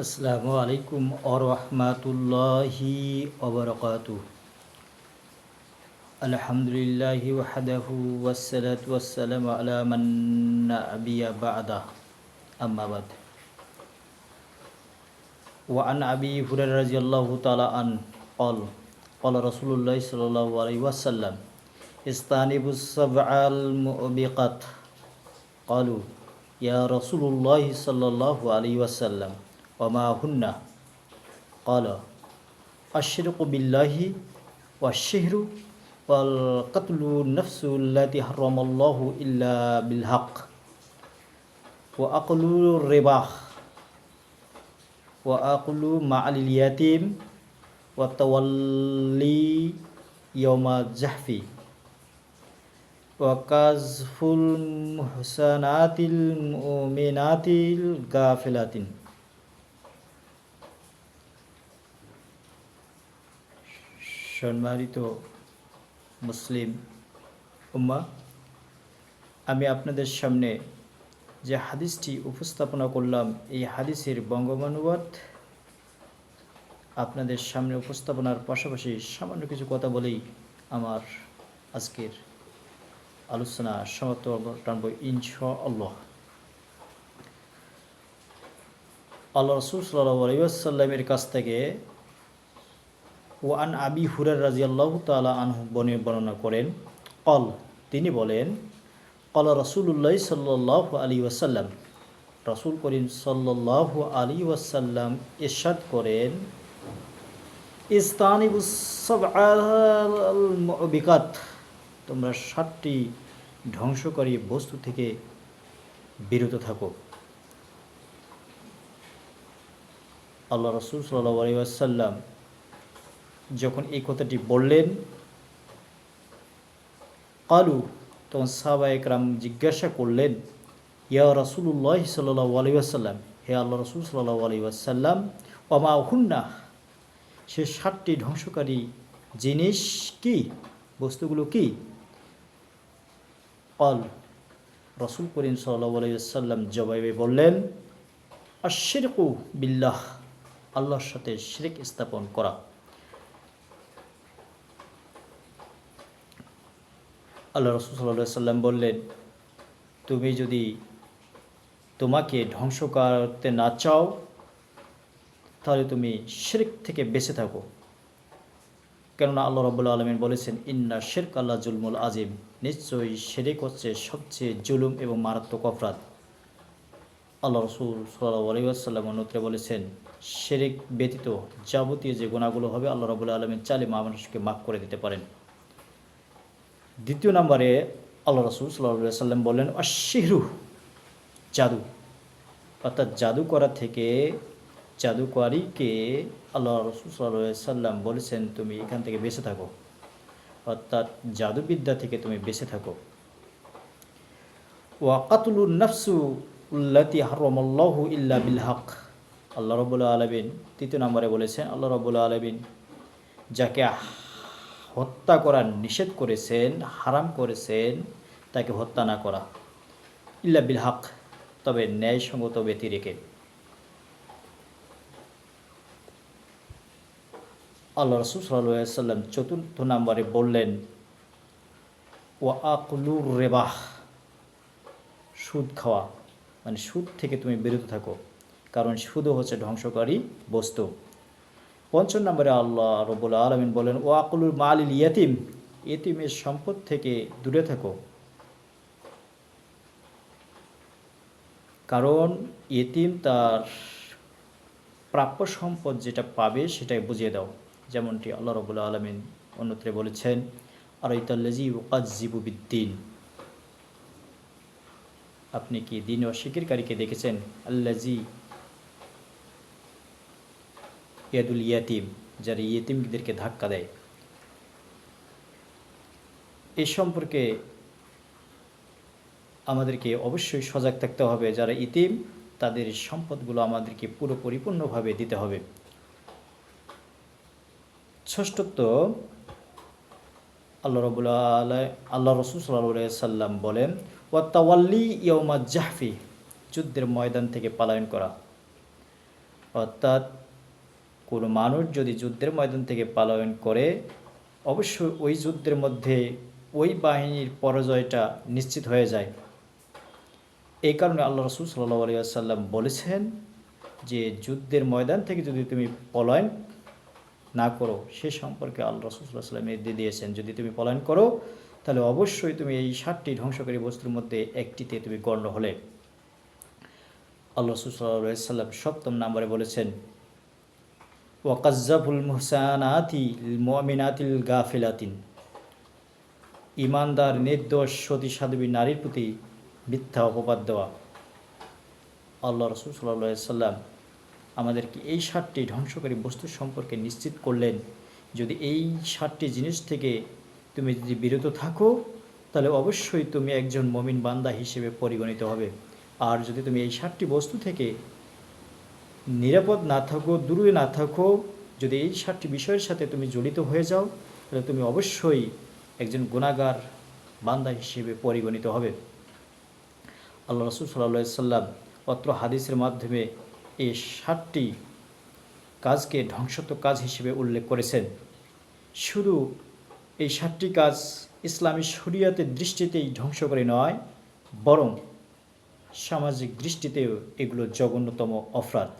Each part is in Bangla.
আসসালামু আলাইকুম আরহামাতুল্লাহি ওবরকাতু আলহামদুলিল্লাহি ওয়াহদাহু ওয়াসসালাতু ওয়াসসালামু আলা মান নাবিয়া বা'দা আম্মা বাদ وعن أبي هريرة رضي الله تعالى عنه قال قال رسول الله صلى الله عليه وسلم استانبوا السبع المؤبقات قالوا يا رسول الله صلى الله عليه وسلم وما هن قال الشرك بالله والشهر والقتل النفس التي حرم الله إلا بالحق وأقل الربا وأقل مع اليتيم وتولي يوم الزحف وقذف المحسنات المؤمنات الغافلات সম্মানিত মুসলিম উম্মা, আমি আপনাদের সামনে যে হাদিসটি উপস্থাপনা করলাম, এই হাদিসের বঙ্গমানুবাদ আপনাদের সামনে উপস্থাপনার পাশাপাশি সামান্য কিছু কথা বলেই আমার আজকের আলোচনা সমাপ্ত টানব ইনশা আল্লাহ আল্লাহ রসুল সাল্লাহ আলাইসাল্লামের কাছ থেকে ওয়ান আবি হুরার রাজি আল্লাহ তালা আনহু বনে বর্ণনা করেন, কল, তিনি বলেন, কল রসুল্লাহ সাল্লাহ আলী ওয়াসাল্লাম, রসুল করিম সাল্লাহ আলী ওয়াসাল্লাম ইরশাদ করেন ইস্তানিবুসবিকাত তোমরা সাতটি ধ্বংসকারী বস্তু থেকে বিরত থাকো। আল্লাহ রসুল সাল্লাহ আলী ওয়াসাল্লাম যখন এই কথাটি বললেন, কালু, তখন সাহবা একরাম জিজ্ঞাসা করলেন, ইয়া রসুল্লাহ সাল্লাহ আলী আসাল্লাম হে আল্লাহ রসুল সাল্লাহ আলী আসাল্লাম ওমা হুন্না, সে সাতটি ধ্বংসকারী জিনিস কি, বস্তুগুলো কি? কল, রসুল করিম সাল্লাহ আলাইসাল্লাম জবাবে বললেন আশিরকু বিল্লাহ, আল্লাহর সাথে শিরিক স্থাপন করা। আল্লাহ রসুল সাল্লাহ সাল্লাম বললেন, তুমি যদি তোমাকে ধ্বংস করতে না চাও, তাহলে তুমি শেরক থেকে বেঁচে থাকো। কেননা আল্লাহ রবুল্লা আলমিন বলেছেন, ইন্না শেরক আল্লাহ জুলমুল আজিম। নিশ্চয়ই শেরেক হচ্ছে সবচেয়ে জুলুম এবং মারাত্মক অপরাধ। আল্লাহ রসুল সাল্লাহ আলিয়াসাল্লাম অন্যত্রে বলেছেন, শেরেক ব্যতীত যাবতীয় যে গুণাগুলো হবে, আল্লাহ রবুল্লা আলমিন চালে মানুষকে মাফ করে দিতে পারেন। দ্বিতীয় নম্বরে আল্লাহ রসুল সাল্লাহ সাল্লাম বললেন অশিহরু জাদু। অর্থাৎ জাদু করা থেকে জাদুকারীকে আল্লাহ রসুল সাল্লাহ সাল্লাম বলেছেন, তুমি এখান থেকে বেঁচে থাকো। অর্থাৎ জাদুবিদ্যা থেকে তুমি বেঁচে থাকো। ওয়াকাতুলুর নফসু উল্লাতি হারমল্লাহ ইল্লা বিল হক। আল্লাহ রবুল্লা আলবিন তৃতীয় নম্বরে বলেছেন, আল্লাহ রবুল্লা আলবিন যাকে হত্যা করার নিষেধ করেছেন, হারাম করেছেন, তাকে হত্যা না করা। ইল্লা বিল হক, তবে ন্যায়সঙ্গত ব্যতি রেখে। আল্লাহ রসুল সাল্লাম চতুর্থ নম্বরে বললেন ও আকলুর রেবাহ সুদ খাওয়া। মানে সুদ থেকে তুমি বিরত থাকো, কারণ সুদও হচ্ছে ধ্বংসকারী বস্তু। পঞ্চম নম্বরে আল্লাহ রবুল আলমিন বলেন ও আকলুর মালিল ইয়াতিম এতিমের সম্পদ থেকে দূরে থাকো। কারণ এতিম তার প্রাপ্য সম্পদ যেটা পাবে সেটাই বুঝিয়ে দাও। যেমনটি আল্লাহ রবুল্লা আলমিন অন্যত্রে বলেছেন আর ইতাল্লাজি ওকাজিবু বিদ্দিন আপনি কি দিন অস্বীকারীকে দেখেছেন? আল্লাজি ইয়াদুল ইয়াতিম যারা ইয়েতিমদেরকে ধাক্কা দেয়। এ সম্পর্কে আমাদেরকে অবশ্যই সজাগ থাকতে হবে, যারা ইতিম, তাদের সম্পদগুলো আমাদেরকে পুরো পরিপূর্ণভাবে দিতে হবে। ষষ্ঠত্ব, আল্লাহ রবুল্লা আল্লাহ রসুল সাল্লাহ সাল্লাম বলেন, ওয়াত্তাওয়াল্লি ইয়মা জাহফি যুদ্ধের ময়দান থেকে পালায়ন করা। অর্থাৎ কোনো মানুষ যদি যুদ্ধের ময়দান থেকে পলায়ন করে, অবশ্যই ওই যুদ্ধের মধ্যে ওই বাহিনীর পরাজয়টা নিশ্চিত হয়ে যায়। এই কারণে আল্লাহ রসুল সাল্লাহ আলিয়াল্লাম বলেছেন যে, যুদ্ধের ময়দান থেকে যদি তুমি পলায়ন না করো, সে সম্পর্কে আল্লাহ রসুল সাল্লাহ সাল্লাম নির্দেশ দিয়েছেন। যদি তুমি পলায়ন করো, তাহলে অবশ্যই তুমি এই ষাটটি ধ্বংসকারী বস্তুর মধ্যে একটিতে তুমি গণ্য হলে। আল্লাহ রসুল সাল্লাহ সাল্লাম সপ্তম নম্বরে বলেছেন ওয়াকাজ্জাবুল মুহসানাতি মমিনাতিল গাফিলাতিন। ইমানদার, নির্দোষ সতী সাধবী নারীর প্রতি মিথ্যা অপবাদ দেওয়া। আল্লাহ রসুল সাল্লাহ সাল্লাম আমাদেরকে এই সাতটি ধ্বংসকারী বস্তু সম্পর্কে নিশ্চিত করলেন, যদি এই সাতটি জিনিস থেকে তুমি যদি বিরত থাকো, তাহলে অবশ্যই তুমি একজন মমিন বান্দা হিসেবে পরিগণিত হবে। আর যদি তুমি এই সাতটি বস্তু থেকে নিরাপদ না থাকো, দূরে না থাকো, যদি এই সাতটি বিষয়ের সাথে তুমি জড়িত হয়ে যাও, তাহলে তুমি অবশ্যই একজন গুণাগার বান্দা হিসেবে পরিগণিত হবে। আল্লাহ রসুল সাল্লা সাল্লাম অত্র হাদিসের মাধ্যমে এই সাতটি কাজকে ধ্বংসত কাজ হিসেবে উল্লেখ করেছেন। শুধু এই সাতটি কাজ ইসলামী শরিয়াতের দৃষ্টিতেই ধ্বংস করে নয়, বরং সামাজিক দৃষ্টিতেও এগুলো জঘন্যতম অপরাধ।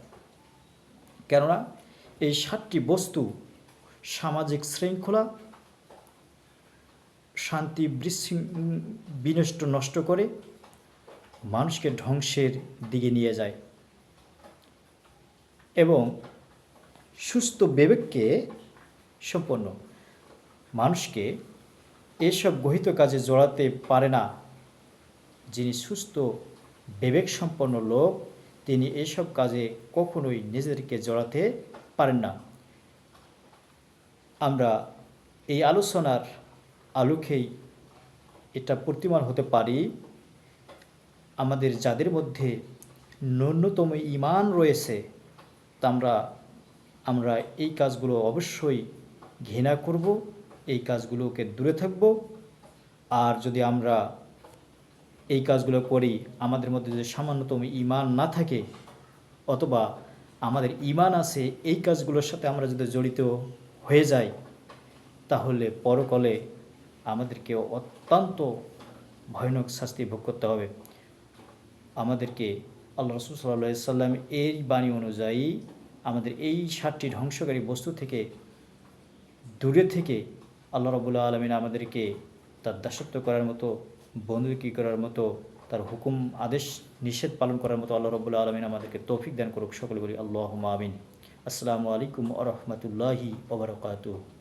কেননা এই সাতটি বস্তু, সামাজিক শৃঙ্খলা, শান্তি বিনষ্ট নষ্ট করে মানুষকে ধ্বংসের দিকে নিয়ে যায় এবং সুস্থ বিবেককে সম্পন্ন। মানুষকে এসব গহিত কাজে জড়াতে পারে না। যিনি সুস্থ বিবেক সম্পন্ন লোক তিনি এসব কাজে কখনোই নিজেদেরকে জড়াতে পারেন না। আমরা এই আলোচনার আলোকেই এটা প্রতিমান হতে পারি। আমাদের যাদের মধ্যে ন্যূনতম ইমান রয়েছে, তা আমরা আমরা এই কাজগুলো অবশ্যই ঘৃণা করব, এই কাজগুলোকে দূরে থাকব। আর যদি আমরা এই কাজগুলো করি, আমাদের মধ্যে যদি সামান্যতম ইমান না থাকে, অথবা আমাদের ইমান আছে, এই কাজগুলোর সাথে আমরা যদি জড়িত হয়ে যাই, তাহলে পরকলে আমাদেরকে অত্যন্ত ভয়ানক শাস্তি ভোগ করতে হবে। আমাদেরকে আল্লাহ রসুল সাল্লাহ সাল্লাম এই বাণী অনুযায়ী আমাদের এই সাতটি ধ্বংসকারী বস্তু থেকে দূরে থেকে আল্লাহ রবুল্লা আলমিন আমাদেরকে তার দাসত্ব করার মতো বন্দুকি করার মতো, তার হুকুম, আদেশ, নিষেধ পালন করার মতো আল্লাহ রবুল্লা আলমিন আমাদেরকে তৌফিক দান করুক, সকলে বলি আল্লাহ আমিন। আসসালামু আলাইকুম আ রহমতুল্লাহি